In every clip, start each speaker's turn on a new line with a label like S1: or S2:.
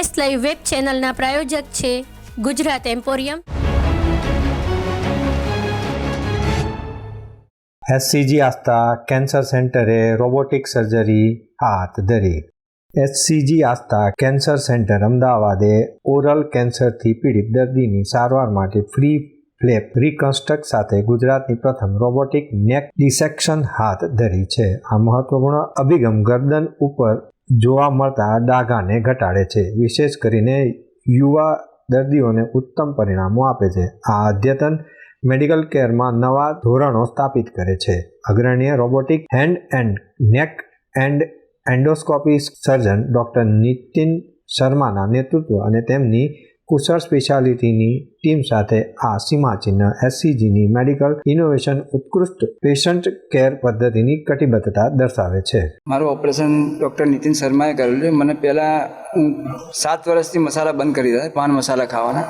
S1: S live web ચેનલના પ્રાયોજક છે Gujarat emporium.
S2: SCG Astha, cancer સેન્ટરે robotic surgery હાથ ધરી. એસસીજી આસ્થા, કેન્સર સેન્ટર અમદાવાદે ઓરલ કેન્સરથી પીડિત દર્દીની સારવાર માટે ફ્રી ફ્લેપ રિકન્સ્ટ્રક્ટ સાથે ગુજરાતની પ્રથમ રોબોટિક નેક ડિસેક્શન હાથ ધરી છે. આ મહત્વપૂર્ણ અભિગમ ગરદન ઉપર જોવા મળતા ડાઘાને ઘટાડે છે. વિશેષ કરીને યુવા દર્દીઓને ઉત્તમ પરિણામો આપે છે. આ અદ્યતન મેડિકલ કેરમાં નવા ધોરણો સ્થાપિત કરે છે. અગ્રણીય robotic head and neck and endoscopy surgeon doctor Nitin શર્માના નેતૃત્વ અને તેમની કુશળ સ્પેશિયાલિટીની ટીમ સાથે આ સીમાચિહ્ન એસસીજીની મેડિકલ ઇનોવેશન ઉત્કૃષ્ટ પેશન્ટ કેર પદ્ધતિની કટિબદ્ધતા દર્શાવે છે
S3: મારું ઓપરેશન ડૉક્ટર નીતિન શર્માએ કરેલું છે મને પહેલાં હું સાત વર્ષથી મસાલા બંધ કરી દીધા પાન મસાલા ખાવાના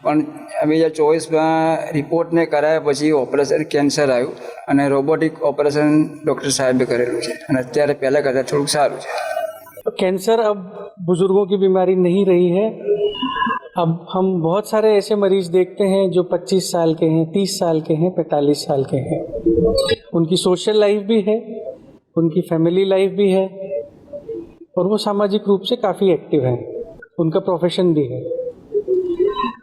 S3: પણ બે હજાર ચોવીસમાં રિપોર્ટને કરાયા પછી ઓપરેશન કેન્સર આવ્યું અને રોબોટિક ઓપરેશન ડૉક્ટર સાહેબે કરેલું છે અને અત્યારે પહેલાં કરતાં થોડુંક સારું છે
S4: कैंसर अब बुजुर्गों की बीमारी नहीं रही है अब हम बहुत सारे ऐसे मरीज़ देखते हैं जो 25 साल के हैं 30 साल के हैं 45 साल के हैं। उनकी सोशल लाइफ भी है, उनकी फैमिली लाइफ भी है, और वो सामाजिक रूप से काफ़ी एक्टिव हैं, उनका प्रोफेशन भी है।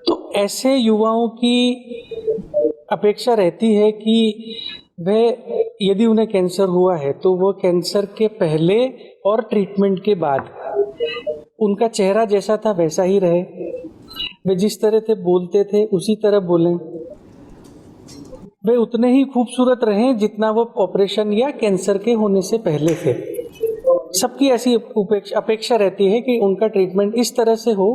S4: तो ऐसे युवाओं की अपेक्षा रहती है कि वह यदि उन्हें कैंसर हुआ है तो वह कैंसर के पहले और ट्रीटमेंट के बाद उनका चेहरा जैसा था, वैसा ही रहे। वे जिस तरह थे बोलते थे, उसी तरह बोलें। वे उतने ही खूबसूरत रहें जितना वो ऑपरेशन या कैंसर के होने से पहले थे। सबकी ऐसी अपेक्षा रहती है कि उनका ट्रीटमेंट इस तरह से हो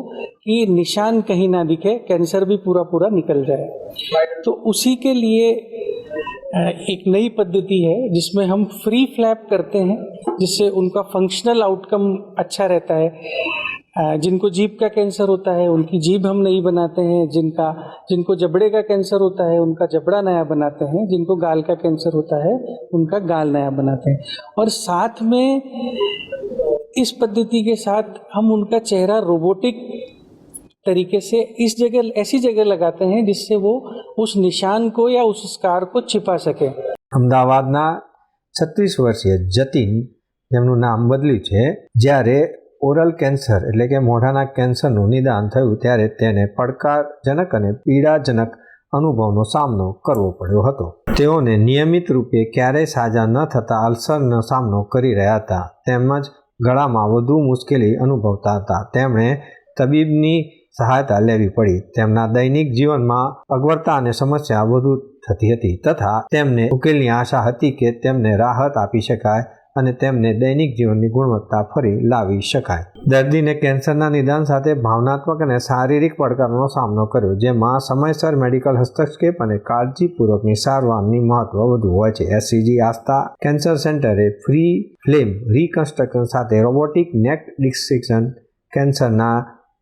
S4: कि निशान कहीं ना दिखे, कैंसर भी पूरा पूरा निकल जाए। तो उसी के लिए एक नई पद्धति है, जिसमें हम फ्री फ्लैप करते हैं, जिससे उनका फंक्शनल आउटकम अच्छा रहता है। जिनको जीभ का कैंसर होता है उनकी जीभ हम नहीं बनाते हैं जिनका जिनको जबड़े का कैंसर होता है उनका जबड़ा नया बनाते हैं जिनको गाल का कैंसर होता है उनका गाल नया बनाते हैं और साथ में इस पद्धति के साथ हम उनका चेहरा रोबोटिक तरीके से इस जगह ऐसी जगह लगाते हैं जिससे वो उस निशान को या उस स्कार को छिपा सके
S2: અમદાવાદના છત્રીસ વર્ષીય જતીન જેમનું નામ બદલ્યું છે જ્યારે ઓરલ કેન્સર એટલે કે મોઢાના કેન્સરનું નિદાન થયું ત્યારે તેને પડકારજનક અને પીડાજનક અનુભવનો સામનો કરવો પડ્યો હતો. તેઓને નિયમિત રૂપે ક્યારેય સાજા ન થતા અલ્સરનો સામનો કરી રહ્યા હતા. તેમજ ગળામાં વધુ મુશ્કેલી અનુભવતા હતા. તેમણે તબીબની સહાયતા લેવી પડી. તેમના દૈનિક જીવનમાં અગવડતા અને સમસ્યા વધુ થતી હતી તથા તેમને ઉકેલની આશા હતી કે તેમને રાહત આપી શકાય અને તેમને દૈનિક જીવનની ગુણવત્તા ફરી લાવી શકાય. દર્દીને કેન્સરના નિદાન સાથે ભાવનાત્મક અને શારીરિક પડકારોનો સામનો કર્યો, જેમાં સમયસર મેડિકલ હસ્તક્ષેપ અને કાળજીપૂર્વકની સારવારની મહત્વ વધુ હોય છે. એસસીજી આસ્થા કેન્સર સેન્ટરે ફ્રી ફ્લેમ રિકન્સ્ટ્રક્શન સાથે રોબોટિક નેક ડિસ્ટ્રિક્શન કેન્સરના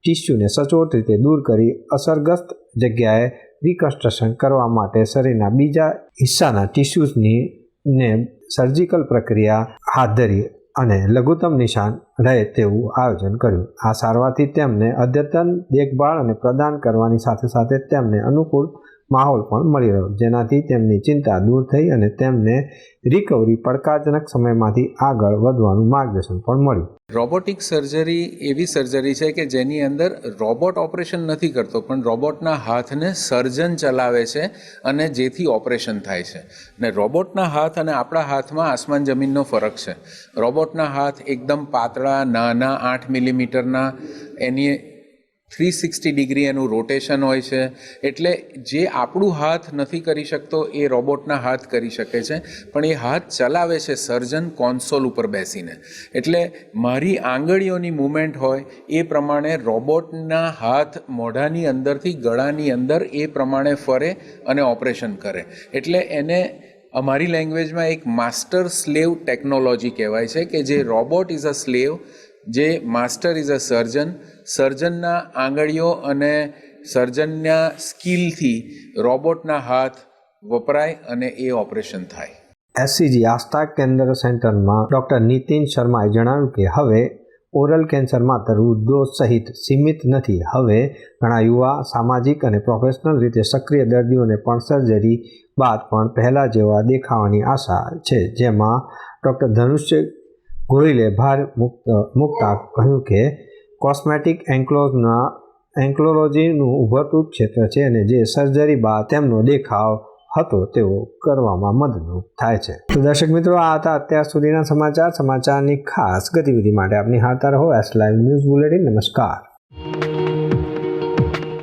S2: ટિશ્યુને સચોટ રીતે દૂર કરી અસરગ્રસ્ત જગ્યાએ રિકન્સ્ટ્રક્શન કરવા માટે શરીરના બીજા હિસ્સાના ટિશ્યુઝની ને સર્જિકલ પ્રક્રિયા હાથ ધરી અને લઘુત્તમ નિશાન રહે તેવું આયોજન કર્યું. આ સારવારથી તેમને અદ્યતન દેખભાળ અને પ્રદાન કરવાની સાથે સાથે તેમને અનુકૂળ માહોલ પણ મળી રહ્યો. જેનાથી તેમની ચિંતા દૂર થઈ અને તેમને રિકવરી પડકારજનક સમયમાંથી આગળ વધવાનું માર્ગદર્શન પણ મળ્યું.
S5: રોબોટિક સર્જરી એવી સર્જરી છે કે જેની અંદર રોબોટ ઓપરેશન નથી કરતો, પણ રોબોટના હાથને સર્જન ચલાવે છે અને જેથી ઓપરેશન થાય છે. ને રોબોટના હાથ અને આપણા હાથમાં આસમાન જમીનનો ફરક છે. રોબોટના હાથ એકદમ પાતળા, નાના, આઠ મિલીમીટરના એની થ્રી સિક્સટી ડિગ્રી એનું રોટેશન હોય છે. એટલે જે આપણું હાથ નથી કરી શકતો, એ રોબોટના હાથ કરી શકે છે. પણ એ હાથ ચલાવે છે સર્જન કોન્સોલ ઉપર બેસીને. એટલે મારી આંગળીઓની મૂવમેન્ટ હોય, એ પ્રમાણે રોબોટના હાથ મોઢાની અંદરથી ગળાની અંદર એ પ્રમાણે ફરે અને ઓપરેશન કરે. એટલે એને અમારી લેંગ્વેજમાં એક માસ્ટર સ્લેવ ટેકનોલોજી કહેવાય છે કે જે રોબોટ ઇઝ અ સ્લેવ જે માસ્ટર ઇઝ અ સર્જન, સર્જનના આંગળીઓ અને સર્જનના સ્કિલથી રોબોટના હાથ વપરાય અને એ ઓપરેશન થાય.
S2: એસસીજી આસ્થા કેન્દ્ર સેન્ટરમાં ડૉક્ટર નીતિન શર્માએ જણાવ્યું કે હવે ઓરલ કેન્સર માત્ર વૃદ્ધો સહિત સીમિત નથી. હવે ઘણા યુવા સામાજિક અને પ્રોફેશનલ રીતે સક્રિય દર્દીઓને પણ સર્જરી બાદ પણ પહેલાં જેવા દેખાવાની આશા છે. જેમાં ડૉક્ટર ધનુષ્ય ગોહિલે ભાર મુક્ત, મૂકતા કહ્યું કે કોસ્મેટિક એન્ક્લોઝના એન્ક્લોલોજીનું ઉભરતું ક્ષેત્ર છે અને જે સર્જરી બાદ તેમનો દેખાવ હતો તેઓ કરવામાં મદદરૂપ થાય છે. તો દર્શક મિત્રો, આ હતા અત્યાર સુધીના સમાચાર. સમાચારની ખાસ ગતિવિધિ માટે આપની હાલતા રહો એસ લાઈવ ન્યૂઝ બુલેટિન નમસ્કાર.